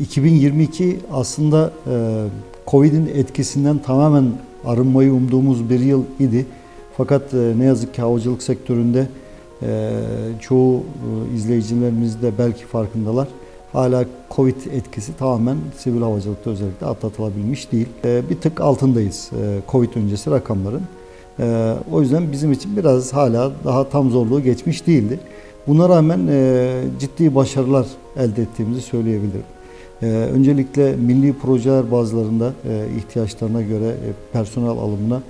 2022 aslında e, Covid'in etkisinden tamamen arınmayı umduğumuz bir yıl idi. Fakat e, ne yazık ki havacılık sektöründe e, çoğu izleyicilerimiz de belki farkındalar. Hala Covid etkisi tamamen sivil havacılıkta özellikle atlatılabilmiş değil. Bir tık altındayız Covid öncesi rakamların. O yüzden bizim için biraz hala daha tam zorluğu geçmiş değildi. Buna rağmen ciddi başarılar elde ettiğimizi söyleyebilirim. Ee, öncelikle milli projeler bazılarında e, ihtiyaçlarına göre e, personel alımına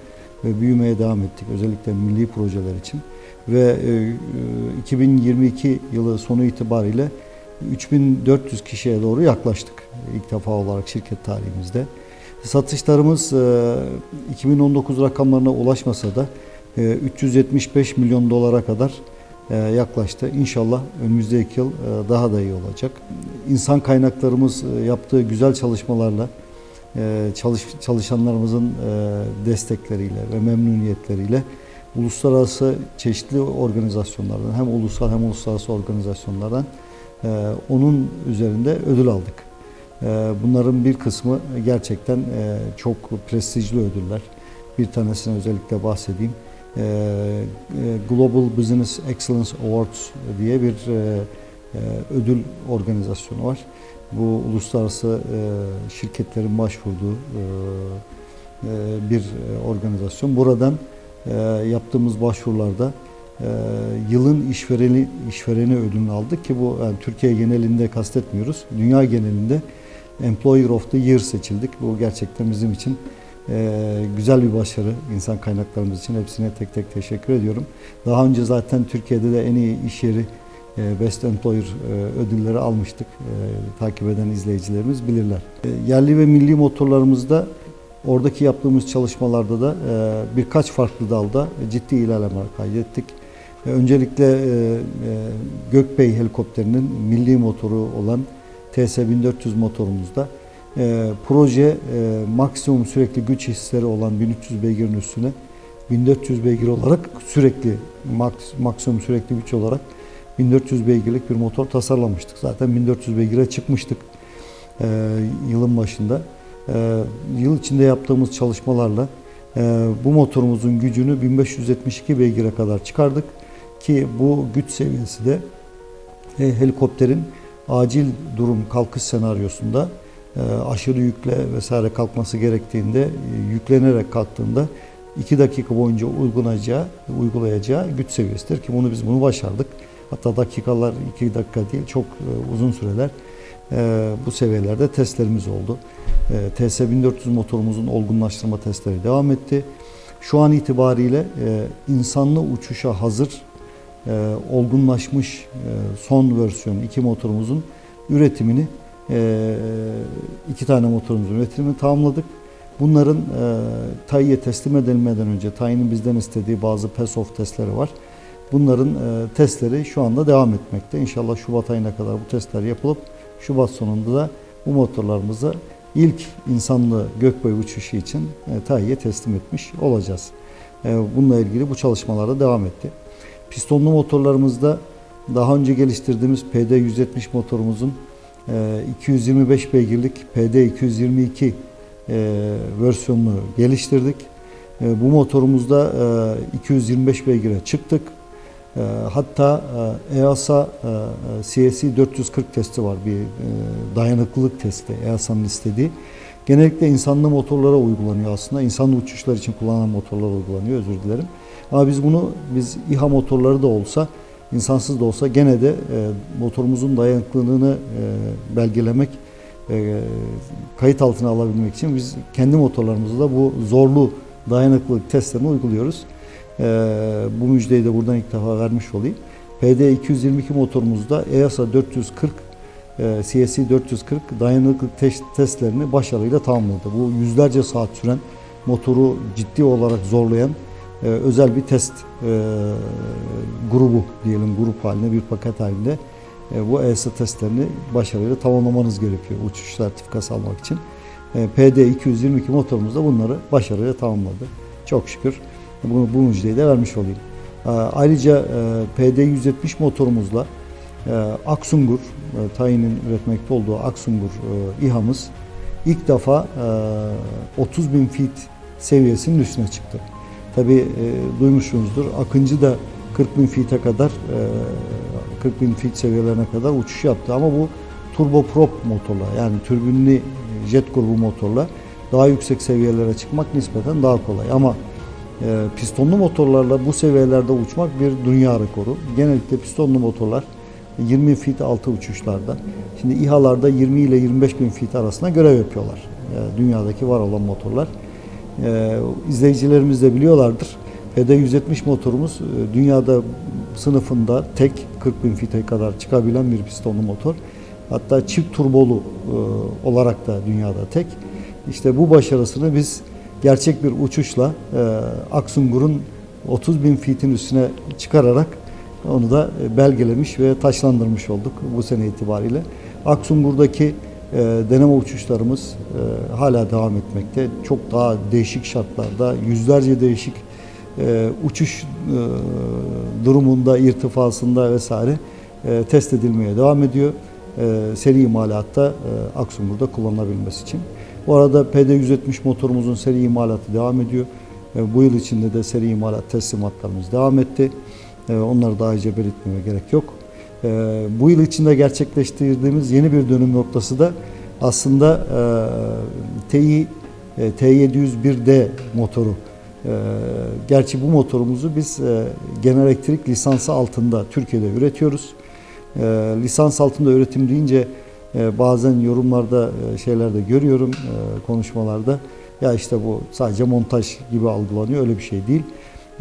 ve büyümeye devam ettik. Özellikle milli projeler için. Ve e, e, 2022 yılı sonu itibariyle 3400 kişiye doğru yaklaştık ilk defa olarak şirket tarihimizde. Satışlarımız e, 2019 rakamlarına ulaşmasa da e, 375 milyon dolara kadar e, yaklaştı. İnşallah önümüzdeki yıl e, daha da iyi olacak. İnsan kaynaklarımız e, yaptığı güzel çalışmalarla e, çalış, çalışanlarımızın destekleriyle ve memnuniyetleriyle uluslararası çeşitli organizasyonlardan hem ulusal hem uluslararası organizasyonlardan onun üzerinde ödül aldık. Bunların bir kısmı gerçekten çok prestijli ödüller. Bir tanesine özellikle bahsedeyim. E, e, Global Business Excellence Awards diye bir e, ödül organizasyonu var. Bu uluslararası şirketlerin başvurduğu bir organizasyon. Buradan yaptığımız başvurularda yılın işvereni işvereni ödülünü aldık ki bu yani Türkiye genelinde kastetmiyoruz. Dünya genelinde Employer of the Year seçildik. Bu gerçekten bizim için ee, güzel bir başarı insan kaynaklarımız için. Hepsine tek tek teşekkür ediyorum. Daha önce zaten Türkiye'de de en iyi iş yeri e, Best Employer e, ödülleri almıştık. E, takip eden izleyicilerimiz bilirler. Yerli ve milli motorlarımızda oradaki yaptığımız çalışmalarda da birkaç farklı dalda ciddi ilerlemeler kaydettik. Öncelikle e, e, Gökbey helikopterinin milli motoru olan TS-1400 motorumuzda e, proje e, maksimum sürekli güç hisleri olan 1300 beygirin üstüne 1400 beygir olarak sürekli maks, maksimum sürekli güç olarak 1400 beygirlik bir motor tasarlamıştık. Zaten 1400 beygire çıkmıştık e, yılın başında. E, yıl içinde yaptığımız çalışmalarla e, bu motorumuzun gücünü 1572 beygire kadar çıkardık ki bu güç seviyesi de e, helikopterin acil durum kalkış senaryosunda aşırı yükle vesaire kalkması gerektiğinde e, yüklenerek kalktığında 2 dakika boyunca uygulayacağı, uygulayacağı güç seviyesidir ki bunu biz bunu başardık. Hatta dakikalar 2 dakika değil çok e, uzun süreler bu seviyelerde testlerimiz oldu. TS1400 motorumuzun olgunlaştırma testleri devam etti. Şu an itibariyle insanlı uçuşa hazır olgunlaşmış son versiyon iki motorumuzun üretimini e, iki tane motorumuzun üretimini tamamladık. Bunların e, TAI'ye teslim edilmeden önce TAI'nin bizden istediği bazı PESOF testleri var. Bunların e, testleri şu anda devam etmekte. İnşallah Şubat ayına kadar bu testler yapılıp Şubat sonunda da bu motorlarımızı ilk insanlı gökboyu uçuşu için e, TAI'ye teslim etmiş olacağız. E, bununla ilgili bu çalışmalara devam etti. Pistonlu motorlarımızda daha önce geliştirdiğimiz PD-170 motorumuzun 225 ee, beygirlik PD222 e, versiyonunu geliştirdik. Ee, bu motorumuzda 225 e, beygire çıktık. Ee, hatta EASA CSI 440 testi var bir e, dayanıklılık testi EASA'nın istediği. Genellikle insanlı motorlara uygulanıyor aslında. İnsanlı uçuşlar için kullanılan motorlar uygulanıyor özür dilerim. Ama biz bunu biz İHA motorları da olsa insansız da olsa gene de e, motorumuzun dayanıklılığını e, belgelemek, e, kayıt altına alabilmek için biz kendi motorlarımızda da bu zorlu dayanıklılık testlerini uyguluyoruz. E, bu müjdeyi de buradan ilk defa vermiş olayım. PD222 motorumuzda EASA 440 e, CSI 440 dayanıklılık test, testlerini başarıyla tamamladı. Bu yüzlerce saat süren motoru ciddi olarak zorlayan e, özel bir test e, grubu diyelim grup halinde bir paket halinde e, bu ESA testlerini başarıyla tamamlamanız gerekiyor uçuş sertifikası almak için. E, PD222 motorumuz da bunları başarıyla tamamladı. Çok şükür bunu, bu müjdeyi de vermiş olayım. E, ayrıca e, PD170 motorumuzla e, Aksungur, e, Tayin'in üretmekte olduğu Aksungur e, İHA'mız ilk defa e, 30 bin feet seviyesinin üstüne çıktı. Tabi e, duymuşsunuzdur Akıncı da 40 bin feet'e kadar e, 40 bin feet seviyelerine kadar uçuş yaptı ama bu turboprop motorla yani türbinli jet grubu motorla daha yüksek seviyelere çıkmak nispeten daha kolay ama e, pistonlu motorlarla bu seviyelerde uçmak bir dünya rekoru. Genellikle pistonlu motorlar 20 feet altı uçuşlarda. Şimdi İHA'larda 20 ile 25 bin feet arasında görev yapıyorlar. E, dünyadaki var olan motorlar. E, izleyicilerimiz de biliyorlardır. PD-170 motorumuz e, dünyada sınıfında tek 40 bin feet'e kadar çıkabilen bir pistonlu motor. Hatta çift turbolu e, olarak da dünyada tek. İşte bu başarısını biz gerçek bir uçuşla e, Aksungur'un 30 bin feet'in üstüne çıkararak onu da e, belgelemiş ve taşlandırmış olduk bu sene itibariyle. Aksungur'daki deneme uçuşlarımız e, hala devam etmekte. Çok daha değişik şartlarda, yüzlerce değişik e, uçuş e, durumunda, irtifasında vesaire test edilmeye devam ediyor. Seri imalatta Aksungur'da kullanılabilmesi için. Bu arada PD-170 motorumuzun seri imalatı devam ediyor. Bu yıl içinde de seri imalat teslimatlarımız devam etti. Onları daha önce belirtmeme gerek yok. E, bu yıl içinde gerçekleştirdiğimiz yeni bir dönüm noktası da aslında e, TI e, T701D motoru. E, gerçi bu motorumuzu biz genel elektrik lisansı altında Türkiye'de üretiyoruz. Lisans altında üretim deyince bazen yorumlarda şeylerde görüyorum konuşmalarda ya işte bu sadece montaj gibi algılanıyor öyle bir şey değil.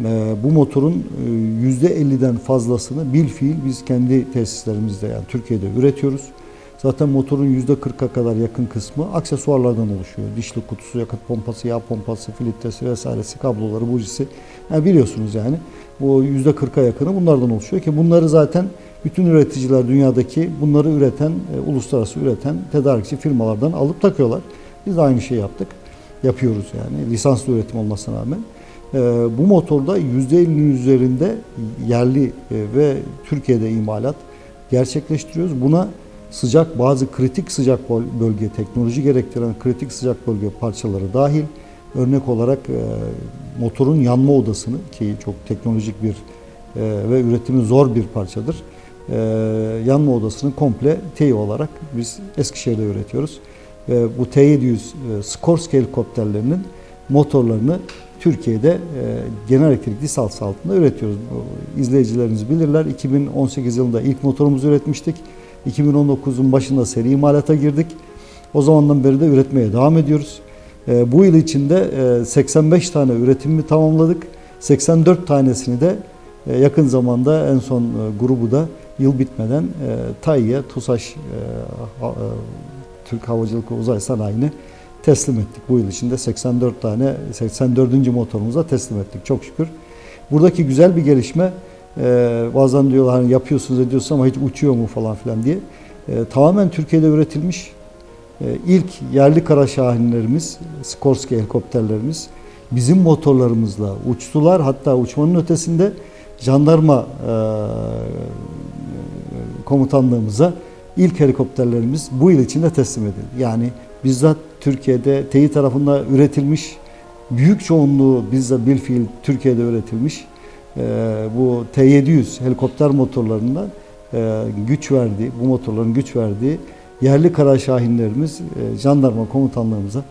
E, bu motorun e, %50'den fazlasını bil fiil biz kendi tesislerimizde yani Türkiye'de üretiyoruz. Zaten motorun %40'a kadar yakın kısmı aksesuarlardan oluşuyor. Dişli kutusu, yakıt pompası, yağ pompası, filtresi vesairesi, kabloları, bujisi. Yani biliyorsunuz yani bu %40'a yakını bunlardan oluşuyor ki bunları zaten bütün üreticiler dünyadaki bunları üreten, e, uluslararası üreten tedarikçi firmalardan alıp takıyorlar. Biz de aynı şeyi yaptık. Yapıyoruz yani lisanslı üretim olmasına rağmen. E, bu motorda %50'nin üzerinde yerli e, ve Türkiye'de imalat gerçekleştiriyoruz. Buna sıcak bazı kritik sıcak bölge teknoloji gerektiren kritik sıcak bölge parçaları dahil örnek olarak e, motorun yanma odasını ki çok teknolojik bir e, ve üretimi zor bir parçadır. Yanma odasını komple TEİ olarak biz Eskişehir'de üretiyoruz. Bu T700 e, Skorsky helikopterlerinin motorlarını Türkiye'de e, genel elektrik lisans altında üretiyoruz. Bu, izleyicilerimiz bilirler. 2018 yılında ilk motorumuzu üretmiştik. 2019'un başında seri imalata girdik. O zamandan beri de üretmeye devam ediyoruz. E, bu yıl içinde e, 85 tane üretimimi tamamladık. 84 tanesini de e, yakın zamanda en son e, grubu da yıl bitmeden e, TAİ'ye, TUSAŞ e, ha, e, Türk Havacılık Uzay Sanayi'ne teslim ettik. Bu yıl içinde 84 tane 84. motorumuza teslim ettik çok şükür. Buradaki güzel bir gelişme e, bazen diyorlar hani yapıyorsunuz ediyorsunuz ama hiç uçuyor mu falan filan diye. E, tamamen Türkiye'de üretilmiş e, ilk yerli kara şahinlerimiz, Skorsky helikopterlerimiz bizim motorlarımızla uçtular. Hatta uçmanın ötesinde jandarma e, komutanlığımıza ilk helikopterlerimiz bu yıl içinde teslim edildi. Yani bizzat Türkiye'de TEİ tarafından üretilmiş, büyük çoğunluğu bizzat bilfiil Türkiye'de üretilmiş e, bu T700 helikopter motorlarından e, güç verdiği, bu motorların güç verdiği yerli kara şahinlerimiz e, jandarma komutanlığımıza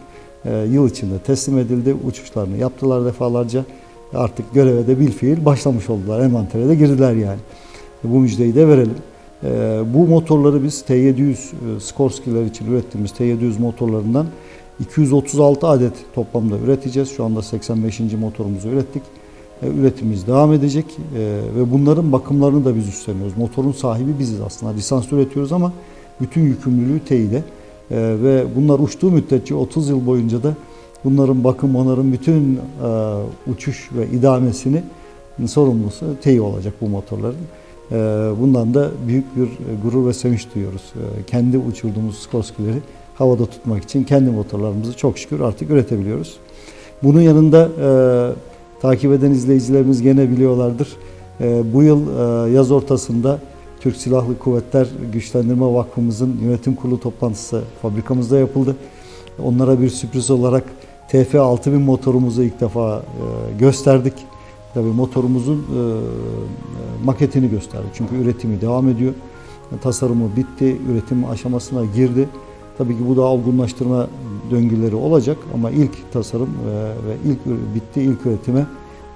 e, yıl içinde teslim edildi. Uçuşlarını yaptılar defalarca. Artık göreve de bilfiil başlamış oldular. Envantere de girdiler yani. Bu müjdeyi de verelim. E, bu motorları biz T700 e, Skorsky'ler için ürettiğimiz T700 motorlarından 236 adet toplamda üreteceğiz. Şu anda 85. motorumuzu ürettik. E, üretimimiz devam edecek e, ve bunların bakımlarını da biz üstleniyoruz. Motorun sahibi biziz aslında. Lisans üretiyoruz ama bütün yükümlülüğü TEİ'de. Ve bunlar uçtuğu müddetçe 30 yıl boyunca da bunların bakım, onların bütün uçuş ve idamesini sorumlusu TEİ olacak bu motorların. Bundan da büyük bir gurur ve sevinç duyuyoruz. Kendi uçurduğumuz Skorsky'leri havada tutmak için kendi motorlarımızı çok şükür artık üretebiliyoruz. Bunun yanında takip eden izleyicilerimiz gene biliyorlardır. Bu yıl yaz ortasında Türk Silahlı Kuvvetler Güçlendirme Vakfımızın yönetim kurulu toplantısı fabrikamızda yapıldı. Onlara bir sürpriz olarak TF 6000 motorumuzu ilk defa e, gösterdik. Tabii motorumuzun e, maketini gösterdik. Çünkü üretimi devam ediyor. Tasarımı bitti, üretim aşamasına girdi. Tabii ki bu da olgunlaştırma döngüleri olacak ama ilk tasarım e, ve ilk bitti, ilk üretime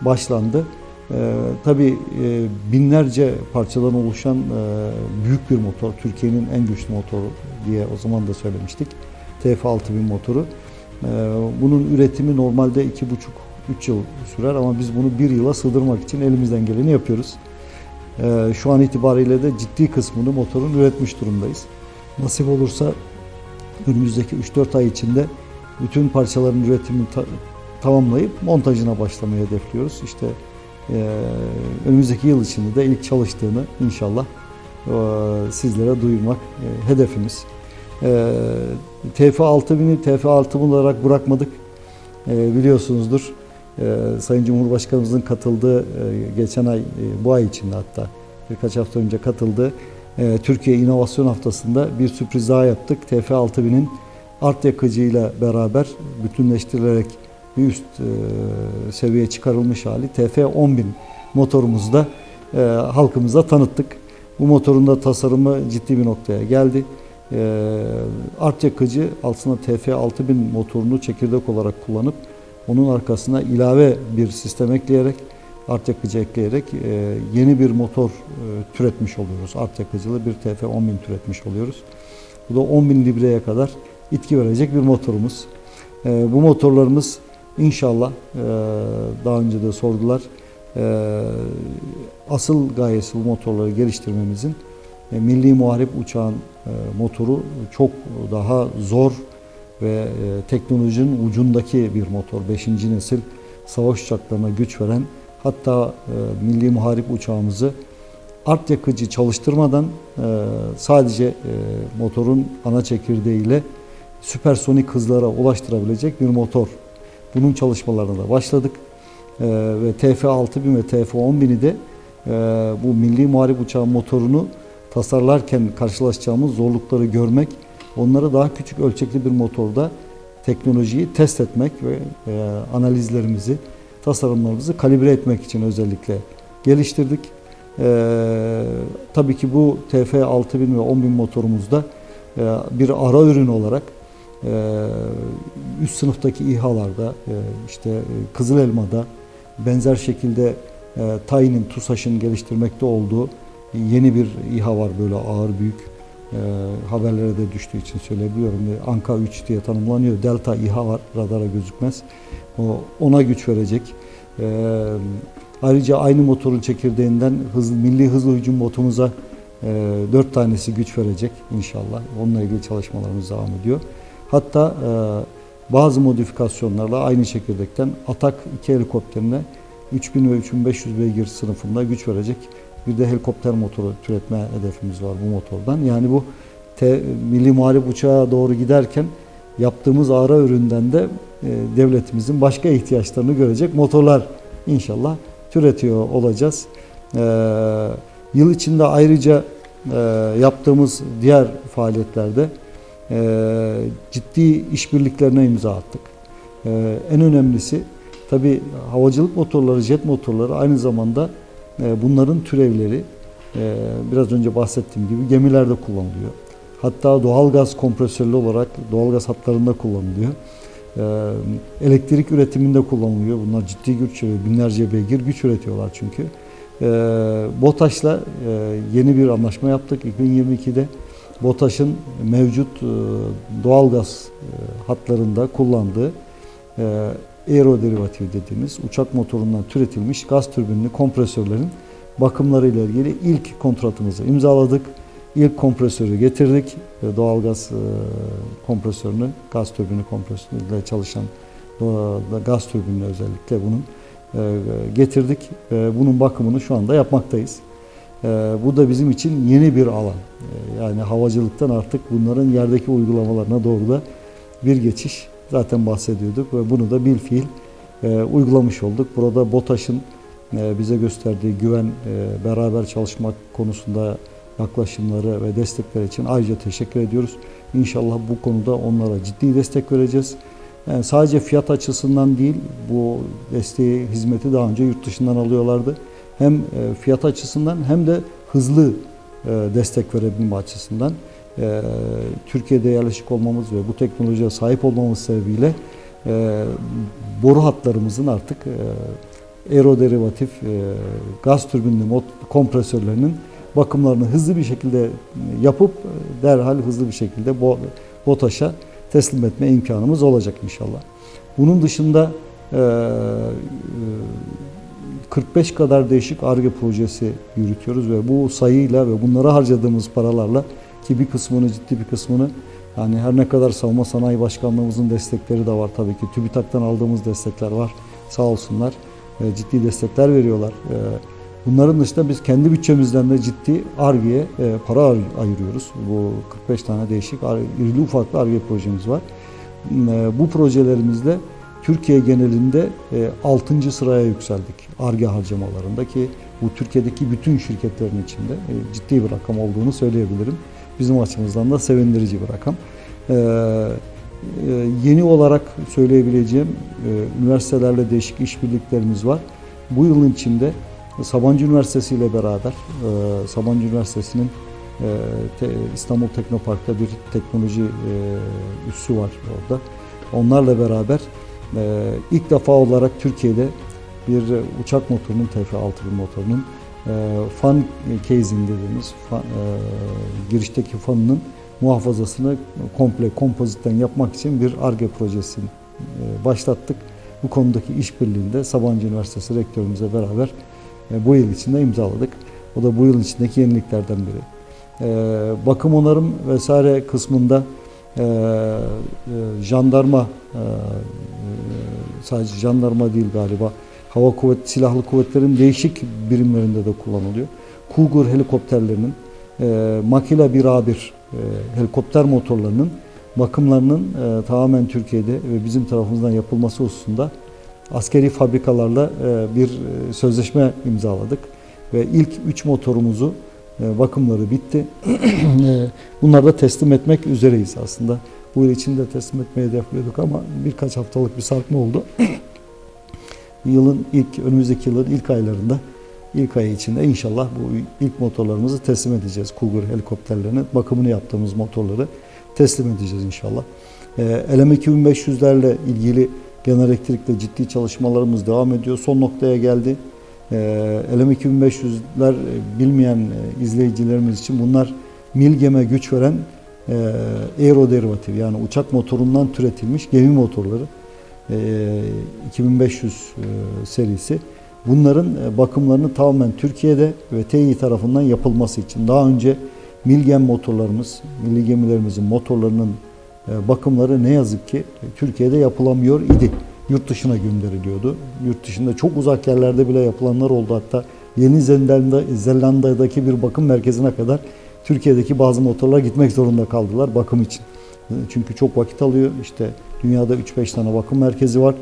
başlandı. E, tabii e, binlerce parçadan oluşan e, büyük bir motor, Türkiye'nin en güçlü motoru diye o zaman da söylemiştik. TF6000 motoru. E, bunun üretimi normalde 2,5-3 yıl sürer ama biz bunu bir yıla sığdırmak için elimizden geleni yapıyoruz. E, şu an itibariyle de ciddi kısmını motorun üretmiş durumdayız. Nasip olursa önümüzdeki 3-4 ay içinde bütün parçaların üretimini ta- tamamlayıp montajına başlamayı hedefliyoruz. İşte e, önümüzdeki yıl içinde de ilk çalıştığını inşallah e, sizlere duyurmak e, hedefimiz. E, TF6000'i TF6000 olarak bırakmadık. E, biliyorsunuzdur. E, Sayın Cumhurbaşkanımızın katıldığı e, geçen ay, e, bu ay içinde hatta birkaç hafta önce katıldığı e, Türkiye İnovasyon Haftası'nda bir sürpriz daha yaptık. TF6000'in art yakıcıyla beraber bütünleştirilerek bir üst e, seviyeye çıkarılmış hali TF10000 motorumuzu da halkımıza tanıttık. Bu motorun da tasarımı ciddi bir noktaya geldi. Art yakıcı aslında TF6000 motorunu çekirdek olarak kullanıp onun arkasına ilave bir sistem ekleyerek art yakıcı ekleyerek e, yeni bir motor e, türetmiş oluyoruz. Art yakıcılı bir TF10000 türetmiş oluyoruz. Bu da 10.000 libreye kadar itki verecek bir motorumuz. E, bu motorlarımız inşallah e, daha önce de sordular. E, asıl gayesi bu motorları geliştirmemizin e, milli muharip uçağın e, motoru çok daha zor ve e, teknolojinin ucundaki bir motor. 5. nesil savaş uçaklarına güç veren hatta e, milli muharip uçağımızı art yakıcı çalıştırmadan e, sadece motorun ana çekirdeğiyle süpersonik hızlara ulaştırabilecek bir motor. Bunun çalışmalarına da başladık. Ve TF6000 ve TF10000'i de bu milli muharip uçağın motorunu tasarlarken karşılaşacağımız zorlukları görmek, onları daha küçük ölçekli bir motorda teknolojiyi test etmek ve e, analizlerimizi, tasarımlarımızı kalibre etmek için özellikle geliştirdik. E, tabii ki bu TF6000 ve 10000 motorumuzda e, bir ara ürün olarak e, üst sınıftaki İHA'larda, e, işte e, Kızıl Elma'da benzer şekilde e, Tayin'in, TUSAŞ'ın geliştirmekte olduğu yeni bir İHA var böyle ağır büyük e, haberlere de düştüğü için söyleyebiliyorum. E, Anka 3 diye tanımlanıyor. Delta İHA var radara gözükmez. O, ona güç verecek. E, ayrıca aynı motorun çekirdeğinden hız, milli hızlı hücum botumuza e, 4 tanesi güç verecek inşallah. Onunla ilgili çalışmalarımız devam ediyor. Hatta e, bazı modifikasyonlarla aynı çekirdekten Atak 2 helikopterine 3000 ve 3500 beygir sınıfında güç verecek bir de helikopter motoru türetme hedefimiz var bu motordan. Yani bu te, milli muharip uçağa doğru giderken yaptığımız ara üründen de e, devletimizin başka ihtiyaçlarını görecek motorlar inşallah türetiyor olacağız. E, yıl içinde ayrıca e, yaptığımız diğer faaliyetlerde e, ciddi işbirliklerine imza attık. E, en önemlisi tabi havacılık motorları, jet motorları aynı zamanda bunların türevleri e, biraz önce bahsettiğim gibi gemilerde kullanılıyor. Hatta doğalgaz kompresörlü olarak doğalgaz hatlarında kullanılıyor. E, Elektrik üretiminde kullanılıyor. Bunlar ciddi güç, binlerce beygir güç üretiyorlar çünkü. E, BOTAŞ'la e, yeni bir anlaşma yaptık 2022'de. BOTAŞ'ın mevcut e, doğalgaz hatlarında kullandığı aeroderivatif dediğimiz uçak motorundan türetilmiş gaz türbinli kompresörlerin bakımları ile ilgili ilk kontratımızı imzaladık. İlk kompresörü getirdik. Doğalgaz e, kompresörünü, gaz türbini kompresörüyle çalışan gaz türbinli özellikle bunun e, getirdik. Bunun bakımını şu anda yapmaktayız. E, Bu da bizim için yeni bir alan. Yani havacılıktan artık bunların yerdeki uygulamalarına doğru da bir geçiş zaten bahsediyorduk ve bunu da bil fiil e, uygulamış olduk. Burada BOTAŞ'ın e, bize gösterdiği güven, e, beraber çalışmak konusunda yaklaşımları ve destekleri için ayrıca teşekkür ediyoruz. İnşallah bu konuda onlara ciddi destek vereceğiz. Yani sadece fiyat açısından değil, bu desteği, hizmeti daha önce yurt dışından alıyorlardı. Hem e, fiyat açısından hem de hızlı e, destek verebilme açısından e, Türkiye'de yerleşik olmamız ve bu teknolojiye sahip olmamız sebebiyle e, boru hatlarımızın artık e, aeroderivatif e, gaz türbinli mod kompresörlerinin bakımlarını hızlı bir şekilde yapıp e, derhal hızlı bir şekilde Bo- BOTAŞ'a teslim etme imkanımız olacak inşallah. Bunun dışında e, e, 45 kadar değişik ARGE projesi yürütüyoruz ve bu sayıyla ve bunlara harcadığımız paralarla ki bir kısmını ciddi bir kısmını yani her ne kadar Savunma Sanayi Başkanlığımızın destekleri de var tabii ki. TÜBİTAK'tan aldığımız destekler var. Sağ olsunlar. E, ciddi destekler veriyorlar. E, bunların dışında biz kendi bütçemizden de ciddi ARGE'ye e, para ay- ayırıyoruz. Bu 45 tane değişik irili ufaklı ARGE projemiz var. E, bu projelerimizle Türkiye genelinde 6. sıraya yükseldik ARGE harcamalarında ki bu Türkiye'deki bütün şirketlerin içinde e, ciddi bir rakam olduğunu söyleyebilirim. Bizim açımızdan da sevindirici bir rakam. Ee, e, yeni olarak söyleyebileceğim e, üniversitelerle değişik işbirliklerimiz var. Bu yılın içinde Sabancı Üniversitesi ile beraber e, Sabancı Üniversitesi'nin e, te- İstanbul Teknopark'ta bir teknoloji e, üssü var orada. Onlarla beraber e, ilk defa olarak Türkiye'de bir uçak motorunun TF6000 motorunun fan casing dediğimiz fa- e, girişteki fanının muhafazasını komple kompozitten yapmak için bir ARGE projesini e, başlattık. Bu konudaki işbirliğinde Sabancı Üniversitesi rektörümüzle beraber e, bu yıl içinde imzaladık. O da bu yıl içindeki yeniliklerden biri. Bakım onarım vesaire kısmında jandarma sadece jandarma değil galiba hava kuvvet silahlı kuvvetlerin değişik birimlerinde de kullanılıyor. Cougar helikopterlerinin e, Makila 1A1 e, helikopter motorlarının bakımlarının e, tamamen Türkiye'de ve bizim tarafımızdan yapılması hususunda askeri fabrikalarla e, bir e, sözleşme imzaladık ve ilk 3 motorumuzu e, bakımları bitti. E, Bunları da teslim etmek üzereyiz aslında. Bu yıl içinde teslim etmeyi hedefliyorduk ama birkaç haftalık bir sarkma oldu. yılın ilk önümüzdeki yılın ilk aylarında ilk ay içinde inşallah bu ilk motorlarımızı teslim edeceğiz. Cougar helikopterlerine bakımını yaptığımız motorları teslim edeceğiz inşallah. Ee, LM 2500'lerle ilgili genel elektrikle ciddi çalışmalarımız devam ediyor. Son noktaya geldi. Ee, LM 2500'ler e, bilmeyen e, izleyicilerimiz için bunlar Milgem'e güç veren e, aeroderivatif yani uçak motorundan türetilmiş gemi motorları. E, 2500 e, serisi. Bunların e, bakımlarını tamamen Türkiye'de ve Tİ tarafından yapılması için daha önce Milgem motorlarımız, milli gemilerimizin motorlarının e, bakımları ne yazık ki Türkiye'de yapılamıyor idi. Yurt dışına gönderiliyordu. Yurt dışında çok uzak yerlerde bile yapılanlar oldu. Hatta Yeni Zelanda, Zelanda'daki bir bakım merkezine kadar Türkiye'deki bazı motorlar gitmek zorunda kaldılar bakım için. E, Çünkü çok vakit alıyor. İşte dünyada 3-5 tane bakım merkezi var.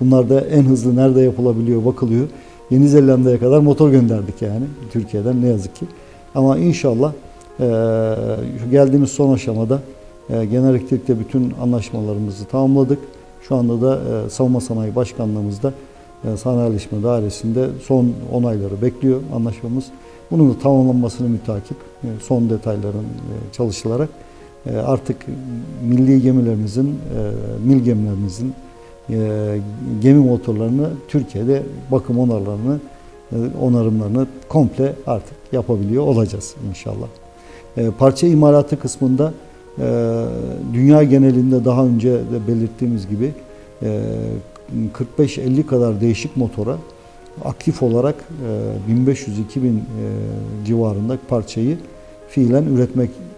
Bunlar da en hızlı nerede yapılabiliyor bakılıyor. Yeni Zelanda'ya kadar motor gönderdik yani Türkiye'den ne yazık ki. Ama inşallah şu geldiğimiz son aşamada eee, genel elektrikte bütün anlaşmalarımızı tamamladık. Şu anda da eee, Savunma Sanayi Başkanlığımızda eee, sanayileşme dairesinde son onayları bekliyor anlaşmamız. Bunun da tamamlanmasını mütakip eee, son detayların eee, çalışılarak artık milli gemilerimizin, eee, mil gemilerimizin e, gemi motorlarını Türkiye'de bakım onarlarını e, onarımlarını komple artık yapabiliyor olacağız inşallah. E, Parça imalatı kısmında e, dünya genelinde daha önce de belirttiğimiz gibi e, 45-50 kadar değişik motora aktif olarak e, 1500-2000 e, civarında parçayı fiilen üretmek e,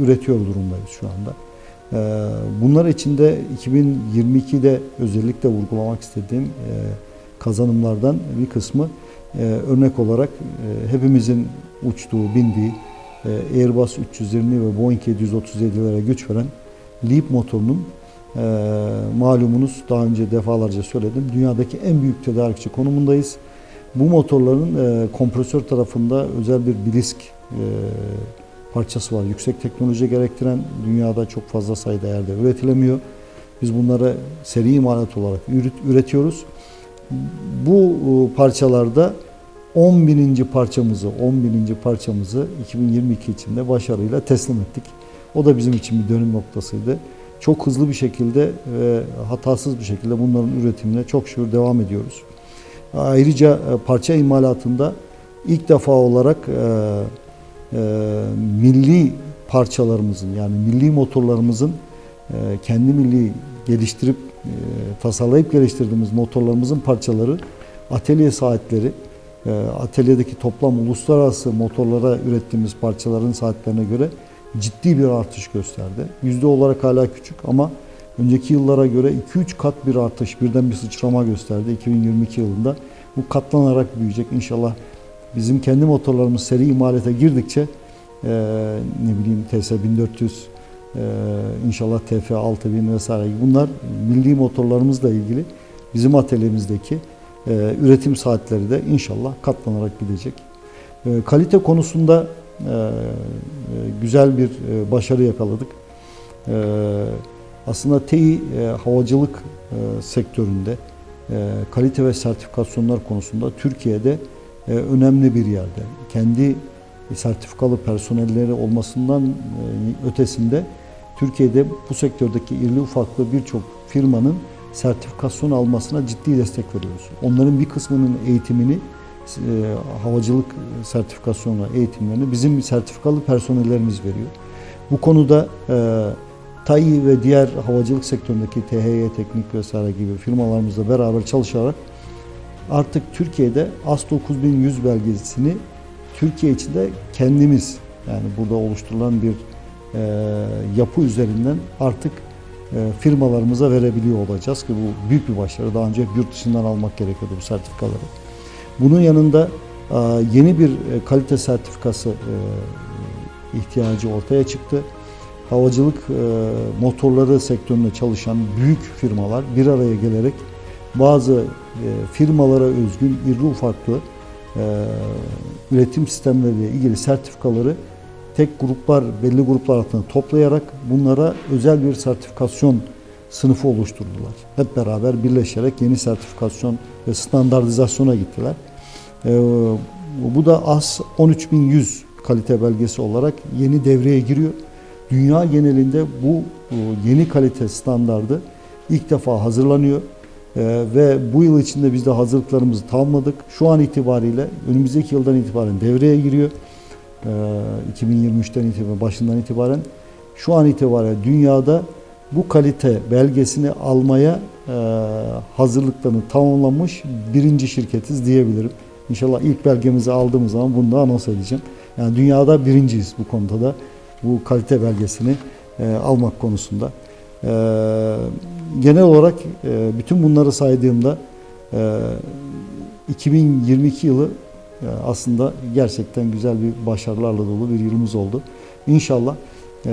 üretiyor durumdayız şu anda. Ee, Bunlar içinde 2022'de özellikle vurgulamak istediğim e, kazanımlardan bir kısmı e, örnek olarak e, hepimizin uçtuğu, bindiği e, Airbus 320 ve Boeing 737'lere güç veren LEAP motorunun e, malumunuz daha önce defalarca söyledim dünyadaki en büyük tedarikçi konumundayız. Bu motorların e, kompresör tarafında özel bir bilisk e, parçası var. Yüksek teknoloji gerektiren dünyada çok fazla sayıda yerde üretilemiyor. Biz bunları seri imalat olarak üret- üretiyoruz. Bu e, parçalarda 10 bininci parçamızı, 10 bininci parçamızı 2022 içinde başarıyla teslim ettik. O da bizim için bir dönüm noktasıydı. Çok hızlı bir şekilde ve hatasız bir şekilde bunların üretimine çok şükür devam ediyoruz. Ayrıca e, parça imalatında ilk defa olarak e, milli parçalarımızın yani milli motorlarımızın e, kendi milli geliştirip e, tasarlayıp geliştirdiğimiz motorlarımızın parçaları atölye saatleri e, atölyedeki toplam uluslararası motorlara ürettiğimiz parçaların saatlerine göre ciddi bir artış gösterdi. Yüzde olarak hala küçük ama önceki yıllara göre 2-3 kat bir artış, birden bir sıçrama gösterdi 2022 yılında. Bu katlanarak büyüyecek. İnşallah bizim kendi motorlarımız seri imalete girdikçe e, ne bileyim TS 1400 e, inşallah TF 6000 vesaire bunlar milli motorlarımızla ilgili bizim atölyemizdeki e, üretim saatleri de inşallah katlanarak gidecek. E, kalite konusunda e, e, güzel bir e, başarı yakaladık. E, aslında TEİ e, havacılık e, sektöründe e, kalite ve sertifikasyonlar konusunda Türkiye'de önemli bir yerde. Kendi sertifikalı personelleri olmasından e, ötesinde Türkiye'de bu sektördeki irili ufaklı birçok firmanın sertifikasyon almasına ciddi destek veriyoruz. Onların bir kısmının eğitimini e, havacılık sertifikasyonla eğitimlerini bizim sertifikalı personellerimiz veriyor. Bu konuda e, TAİ ve diğer havacılık sektöründeki THY Teknik vesaire gibi firmalarımızla beraber çalışarak artık Türkiye'de AS 9100 belgesini Türkiye içinde kendimiz yani burada oluşturulan bir e, yapı üzerinden artık e, firmalarımıza verebiliyor olacağız ki bu büyük bir başarı. Daha önce yurt dışından almak gerekiyordu bu sertifikaları. Bunun yanında e, yeni bir e, kalite sertifikası e, ihtiyacı ortaya çıktı. Havacılık e, motorları sektöründe çalışan büyük firmalar bir araya gelerek bazı e, firmalara özgün irli ufaklı e, üretim sistemleriyle ilgili sertifikaları tek gruplar, belli gruplar altında toplayarak bunlara özel bir sertifikasyon sınıfı oluşturdular. Hep beraber birleşerek yeni sertifikasyon ve standartizasyona gittiler. Ee, bu da AS 13100 kalite belgesi olarak yeni devreye giriyor. Dünya genelinde bu e, yeni kalite standardı ilk defa hazırlanıyor. Ee, ve bu yıl içinde biz de hazırlıklarımızı tamamladık. Şu an itibariyle önümüzdeki yıldan itibaren devreye giriyor. Ee, 2023'ten itibaren başından itibaren şu an itibariyle dünyada bu kalite belgesini almaya e, hazırlıklarını tamamlamış birinci şirketiz diyebilirim. İnşallah ilk belgemizi aldığımız zaman bunu da anons edeceğim. Yani dünyada birinciyiz bu konuda da bu kalite belgesini e, almak konusunda. E, genel olarak e, bütün bunları saydığımda e, 2022 yılı e, aslında gerçekten güzel bir başarılarla dolu bir yılımız oldu. İnşallah e,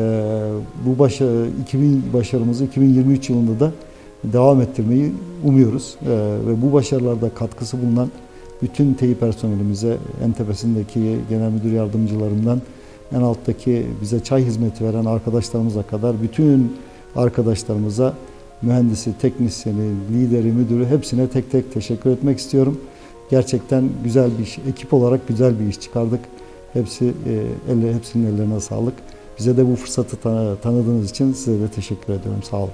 bu başarı, 2000 başarımızı 2023 yılında da devam ettirmeyi umuyoruz. E, ve bu başarılarda katkısı bulunan bütün TEİ personelimize, en tepesindeki genel müdür yardımcılarından en alttaki bize çay hizmeti veren arkadaşlarımıza kadar bütün arkadaşlarımıza mühendisi, teknisyeni, lideri, müdürü hepsine tek tek teşekkür etmek istiyorum. Gerçekten güzel bir iş, ekip olarak güzel bir iş çıkardık. Hepsi e, elle, hepsinin ellerine sağlık. Bize de bu fırsatı tanı- tanıdığınız için size de teşekkür ediyorum. Sağ olun.